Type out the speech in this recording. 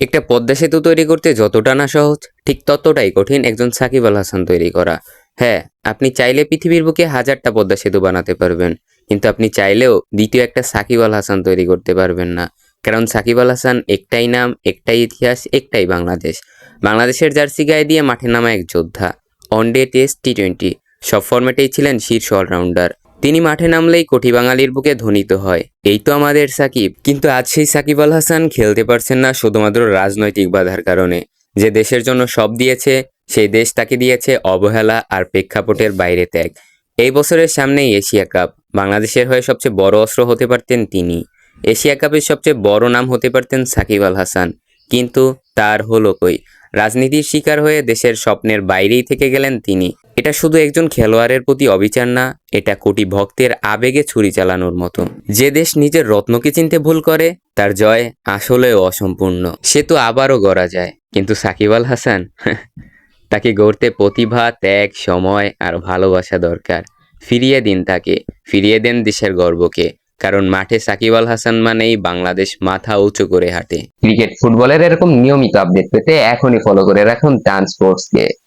একটা পদ্মা সেতু তৈরি করতে যতটা না সহজ, ঠিক ততটাই কঠিন একজন সাকিব আল হাসান তৈরি করা। হ্যাঁ আপনি চাইলে পৃথিবীর বুকে হাজারটা পদ্মা সেতু বানাতে পারবেন, কিন্তু আপনি চাইলেও দ্বিতীয় একটা সাকিব আল হাসান তৈরি করতে পারবেন না। কারণ সাকিব আল হাসান একটাই নাম, একটাই ইতিহাস, একটাই বাংলাদেশ। বাংলাদেশের জার্সি গায়ে দিয়ে মাঠে নামা এক যোদ্ধা। ওয়ানডে টেস্ট টি টোয়েন্টি সব ফরম্যাটেই ছিলেন শীর্ষ অলরাউন্ডার তিনি মাঠে নামলেই কোটি বাঙালির বুকে ধ্বনিত হয়। এই তো আমাদের সাকিব। কিন্তু আজ সেই সাকিব আল হাসান খেলতে পারছেন না শুধুমাত্র রাজনৈতিক বাধার কারণে। যে দেশের জন্য সব দিয়েছে, সেই দেশ তাকে দিয়েছে অবহেলা আর প্রেক্ষাপটের বাইরে ত্যাগ। এই বছরের সামনেই এশিয়া কাপ। বাংলাদেশের হয়ে সবচেয়ে বড় অস্ত্র হতে পারতেন তিনি। এশিয়া কাপের সবচেয়ে বড় নাম হতে পারতেন সাকিব আল হাসান। কিন্তু তার হলো কই? রাজনীতির শিকার হয়ে দেশের স্বপ্নের বাইরেই থেকে গেলেন তিনি। এটা শুধু একজন খেলোয়াড়ের প্রতি অবিচার না, এটা কোটি ভক্তের আবেগে ছুরি চালানোর মতো। যে দেশ নিজের রত্নকে চিনতে ভুল করে, তার জয় আসলেও অসম্পূর্ণ। সে তো আবারও গড়া যায়। কিন্তু সাকিব আল হাসান? তাকে গড়তে প্রতিভা, ত্যাগ, সময় আর ভালোবাসা দরকার। ফিরিয়ে দিন তাকে, ফিরিয়ে দেন দেশের গর্বকে। কারণ মাঠে সাকিব আল হাসান মানেই বাংলাদেশ মাথা উঁচু করে হাঁটে। ক্রিকেট ফুটবলের এরকম নিয়মিত আপডেট পেতে এখনই ফলো করে রাখুন টান স্পোর্টসকে।